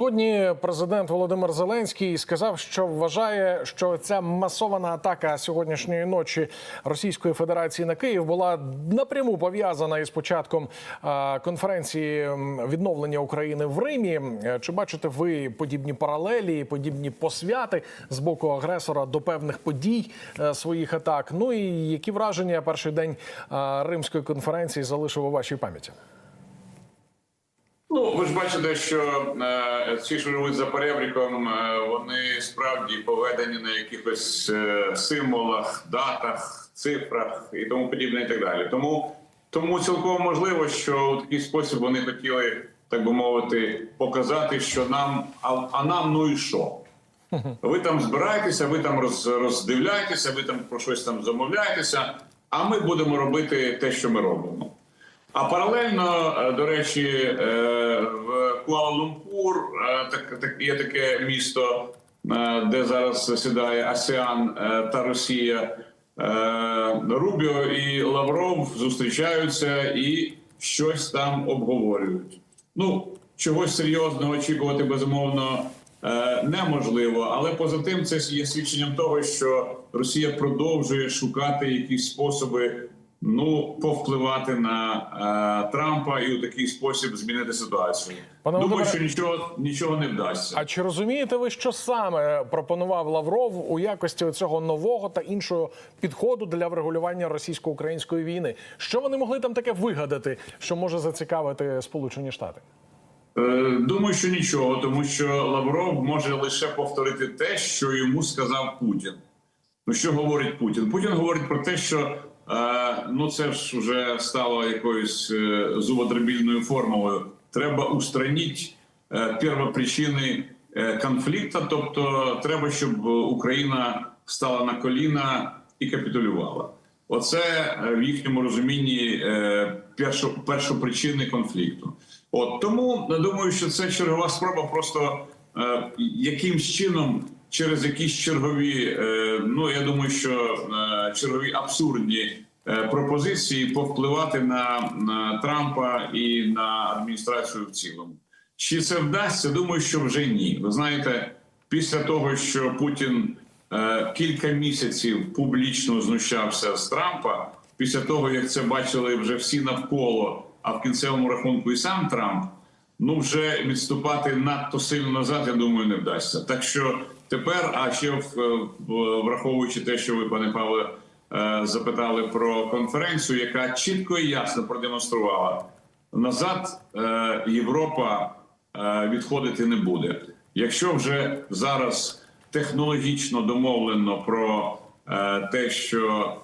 Сьогодні президент Володимир Зеленський сказав, що вважає, що ця масована атака сьогоднішньої ночі Російської Федерації на Київ була напряму пов'язана із початком конференції відновлення України в Римі. Чи бачите ви подібні паралелі, подібні посвяти з боку агресора до певних подій е, своїх атак? Ну і які враження перший день римської конференції залишив у вашій пам'яті? Ну, ви ж бачите, що е, ці, що живуть за перебріком, е, вони справді поведені на якихось е, символах, датах, цифрах і тому подібне, і так далі. Тому, тому цілком можливо, що у такий спосіб вони хотіли, так би мовити, показати, що нам, а, а нам ну і що? Ви там збираєтеся, ви там роз, роздивляєтеся, ви там про щось там замовляєтеся, а ми будемо робити те, що ми робимо. А паралельно, е, до речі, е, в Куала-Лумпур е, так, так, є таке місто, де зараз сідає АСЕАН е, та Росія. Рубіо і Лавров зустрічаються і щось там обговорюють. Ну, чогось серйозного очікувати безумовно неможливо, але поза тим, це є свідченням того, що Росія продовжує шукати якісь способи ну повпливати на е, Трампа і у такий спосіб змінити ситуацію. Пане Думаю, Володимире- що нічого нічого не вдасться. А чи розумієте ви, що саме пропонував Лавров у якості цього нового та іншого підходу для врегулювання російсько-української війни? Що вони могли там таке вигадати, що може зацікавити Сполучені Штати? Е, Думаю, що нічого, тому що Лавров може лише повторити те, що йому сказав Путін. Ну що говорить Путін? Путін говорить про те, що ну це ж вже стало якоюсь е, зубодробільною формулою. Треба устранити е, первопричини е, конфлікту, тобто треба, щоб Україна стала на коліна і капітулювала. Оце е, в їхньому розумінні е, першо, першопричини конфлікту. От тому думаю, що це чергова спроба просто е, якимсь чином через якісь чергові, е, ну я думаю, що е, чергові абсурдні е, пропозиції повпливати на, Трампа і на адміністрацію в цілому. Чи це вдасться? Думаю, що вже ні. Ви знаєте, після того, що Путін кілька місяців публічно знущався з Трампа, після того як це бачили вже всі навколо, а в кінцевому рахунку і сам Трамп, ну вже відступати надто сильно назад, я думаю, не вдасться. Так що тепер, а ще враховуючи те, що ви, пане Павле, е, запитали про конференцію, яка чітко і ясно продемонструвала назад е, Європа е, відходити не буде. Якщо вже зараз технологічно домовлено про те, що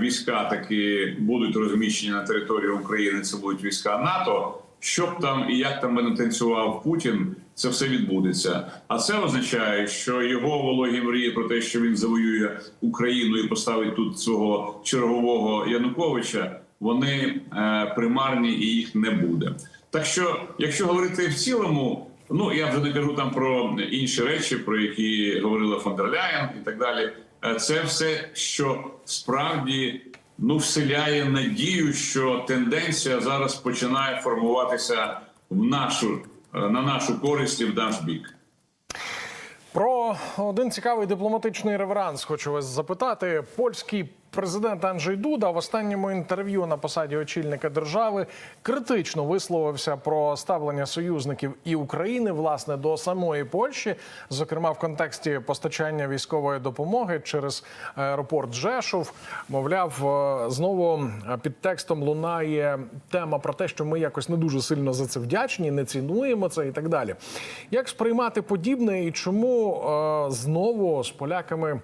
війська таки будуть розміщені на території України, це будуть війська НАТО. Що б там і як там би не танцював Путін, це все відбудеться. А це означає, що його вологі мрії про те, що він завоює Україну і поставить тут свого чергового Януковича, вони е, примарні і їх не буде. Так що, якщо говорити в цілому, ну я вже не кажу там про інші речі, про які говорила фон дер Ляєн і так далі. е, Це все, що справді ну вселяє надію, що тенденція зараз починає формуватися в нашу е, на нашу користь і в наш бік. Про один цікавий дипломатичний реверанс хочу вас запитати. Польський президент Анджей Дуда в останньому інтерв'ю на посаді очільника держави критично висловився про ставлення союзників і України власне до самої Польщі, зокрема в контексті постачання військової допомоги через аеропорт Жешов. Мовляв, е, знову під текстом лунає тема про те, що ми якось не дуже сильно за це вдячні, не цінуємо це і так далі. Як сприймати подібне і чому е, знову з поляками, е,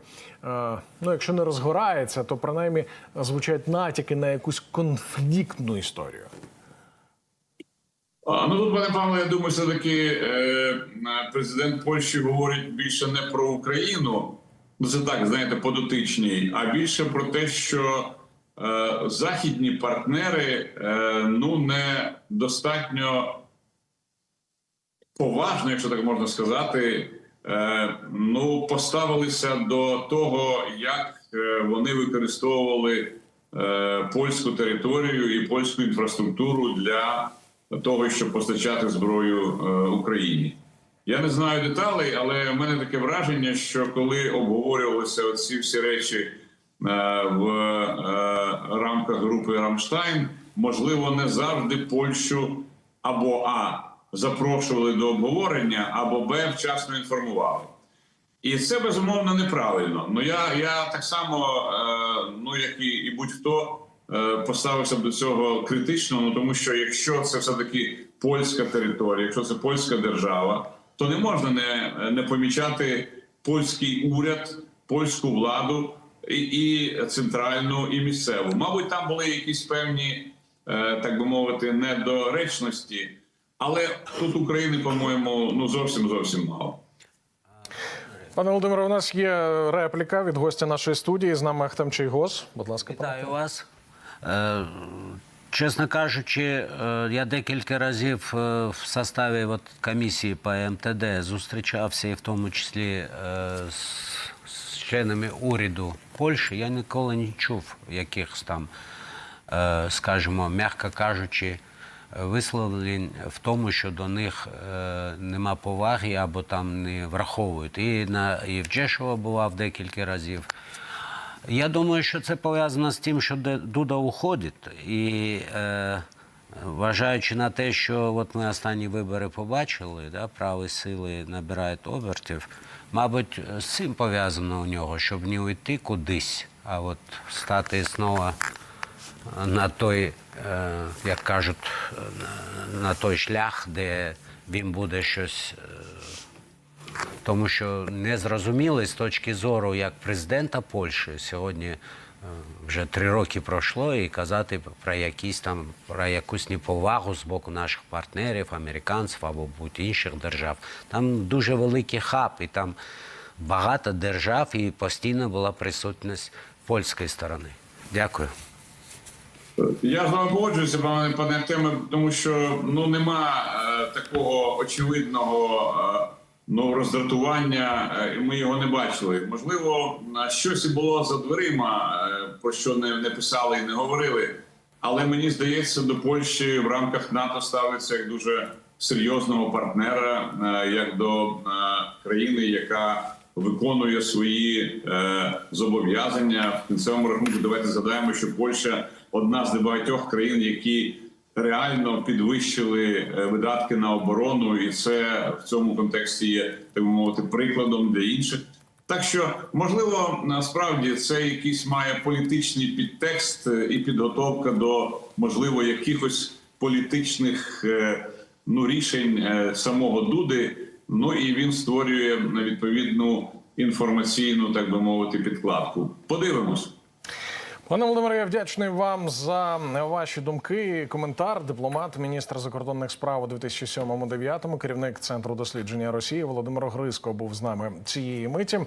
ну якщо не розгорається, то принаймні звучать натяки на якусь конфліктну історію? Ну тут, пане Павло, я думаю, все таки е, президент Польщі говорить більше не про Україну, ну це так, знаєте, подотичній, а більше про те, що е, західні партнери е, ну не достатньо поважно, якщо так можна сказати, е, ну поставилися до того, як е, вони використовували е, польську територію і польську інфраструктуру для того, щоб постачати зброю е, Україні. Я не знаю деталей, але в мене таке враження, що коли обговорювалися ці всі речі е, в е, рамках групи Рамштайн, можливо, не завжди Польщу або А запрошували до обговорення, або Б вчасно інформували. І це безумовно неправильно. Ну я, я так само, е, ну як і, і будь-хто, е, поставився б до цього критично. Ну тому що якщо це все таки польська територія, якщо це польська держава, то не можна не, не помічати польський уряд, польську владу і, і центральну, і місцеву. Мабуть, там були якісь певні, е, так би мовити, недоречності, але тут України, по-моєму, ну зовсім зовсім мало. Пане Володимире, у нас є репліка від гостя нашої студії. З нами Ахтем Чайгос. Будь ласка, пане. Вітаю вас. Е, Чесно кажучи, е, я декілька разів е, в составі от комісії по МТД зустрічався, і в тому числі е, з, з членами уряду Польщі. Я ніколи не чув якихось там, е, скажімо, м'яко кажучи, висловлень в тому, що до них е, нема поваги або там не враховують. І на Євджешова бував декілька разів. Я думаю, що це пов'язано з тим, що Дуда уходить. І е, вважаючи на те, що от ми останні вибори побачили, да, праві сили набирають обертів, мабуть, з цим пов'язано у нього, щоб не уйти кудись, а от стати знову на той, як кажуть, е, на- той шлях, де він буде щось е, тому що не зрозуміли з точки зору як президента Польщі сьогодні е, вже три роки пройшло, і казати про якісь там про якусь неповагу з боку наших партнерів, американців або будь-інших держав. Там дуже великий хаб, і там багато держав, і постійно була присутність польської сторони. Дякую. Я з вами погоджуюся, пане Артеме, тому що ну нема е, такого очевидного е, ну роздратування, е, і ми його не бачили. Можливо, е, щось і було за дверима, про що не, не писали і не говорили. Але мені здається, до Польщі в рамках НАТО ставиться як дуже серйозного партнера, як до країни, яка виконує свої зобов'язання в кінцевому рахунку. Давайте згадаємо, що Польща одна з небагатьох країн, які реально підвищили е, видатки на оборону, і це в цьому контексті є так мовити прикладом для інших. Так що можливо насправді це якийсь має політичний підтекст е, і підготовка до можливо якихось політичних е, ну рішень самого Дуди. Ну і він створює відповідну інформаційну, так би мовити, підкладку. Подивимось. Пане Володимире, я вдячний вам за ваші думки. Коментар, дипломат, міністр закордонних справ у 2007-2009, керівник центру дослідження Росії Володимир Гриско був з нами цієї миті.